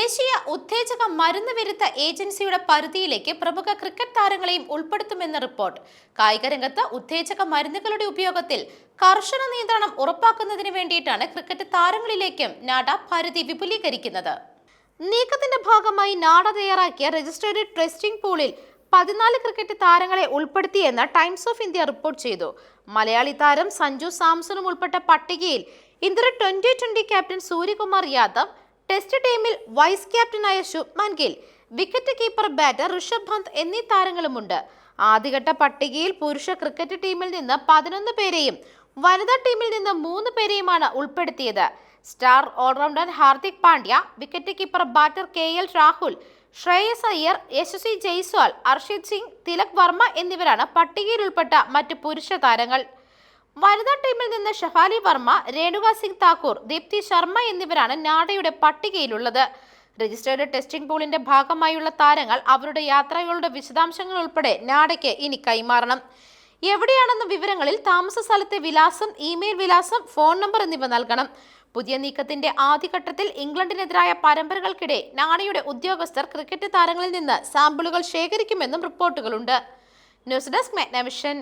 ദേശീയ ഉത്തേജക മരുന്ന് വിരുദ്ധ ഏജൻസിയുടെ പരിധിയിലേക്ക് പ്രമുഖ ക്രിക്കറ്റ് താരങ്ങളെയും ഉൾപ്പെടുത്തുമെന്ന് റിപ്പോർട്ട്. കായിക രംഗത്ത് ഉത്തേജക മരുന്നുകളുടെ ഉപയോഗത്തിൽ കർശന നിയന്ത്രണം ഉറപ്പാക്കുന്നതിന് വേണ്ടിയിട്ടാണ് ക്രിക്കറ്റ് താരങ്ങളിലേക്കും നാഡ പരിധി വിപുലീകരിക്കുന്നത്. നീക്കത്തിന്റെ ഭാഗമായി നാഡ തയ്യാറാക്കിയ രജിസ്ട്രേഡ് ടെസ്റ്റിംഗ് പൂളിൽ പതിനാല് ക്രിക്കറ്റ് താരങ്ങളെ ഉൾപ്പെടുത്തിയെന്ന് ടൈംസ് ഓഫ് ഇന്ത്യ റിപ്പോർട്ട് ചെയ്തു. മലയാളി താരം സഞ്ജു സാംസണും ഉൾപ്പെട്ട പട്ടികയിൽ India twenty twenty captain Suryakumar Yadav test ടീമിൽ vice ക്യാപ്റ്റനായ Shubman Gill wicket keeper batter Rishabh Pant എന്നീ താരങ്ങളുമുണ്ട്. ആദ്യഘട്ട പട്ടികയിൽ പുരുഷ ക്രിക്കറ്റ് ടീമിൽ നിന്ന് പതിനൊന്ന് പേരെയും വനിതാ ടീമിൽ നിന്ന് മൂന്ന് പേരെയുമാണ് ഉൾപ്പെടുത്തിയത്. Star allrounder Hardik Pandya wicket keeper batter K L Rahul Shreyas Iyer Yashasvi Jaiswal Arshit Singh Tilak Varma എന്നിവരാണ് പട്ടികയിൽ ഉൾപ്പെട്ട മറ്റ് പുരുഷ താരങ്ങൾ. വനിതാ ടീമിൽ നിന്ന് ഷഫാലി വർമ്മ രേണുക സിംഗ് താക്കൂർ ദീപ്തി ശർമ്മ എന്നിവരാണ് നാഡയുടെ പട്ടികയിലുള്ളത്. രജിസ്റ്റേർഡ് ടെസ്റ്റിംഗ് പൂളിന്റെ ഭാഗമായുള്ള താരങ്ങൾ അവരുടെ യാത്രകളുടെ വിശദാംശങ്ങൾ ഉൾപ്പെടെ നാഡയ്ക്ക് ഇനി കൈമാറണം. എവിടെയാണെന്ന വിവരങ്ങളിൽ താമസ സ്ഥലത്തെ വിലാസം ഇമെയിൽ വിലാസം ഫോൺ നമ്പർ എന്നിവ നൽകണം. പുതിയ നീക്കത്തിന്റെ ആദ്യഘട്ടത്തിൽ ഇംഗ്ലണ്ടിനെതിരായ പരമ്പരകൾക്കിടെ നാണയുടെ ഉദ്യോഗസ്ഥർ ക്രിക്കറ്റ് താരങ്ങളിൽ നിന്ന് സാമ്പിളുകൾ ശേഖരിക്കുമെന്നും റിപ്പോർട്ടുകളുണ്ട്. News desk മെഗ്നവിഷൻ.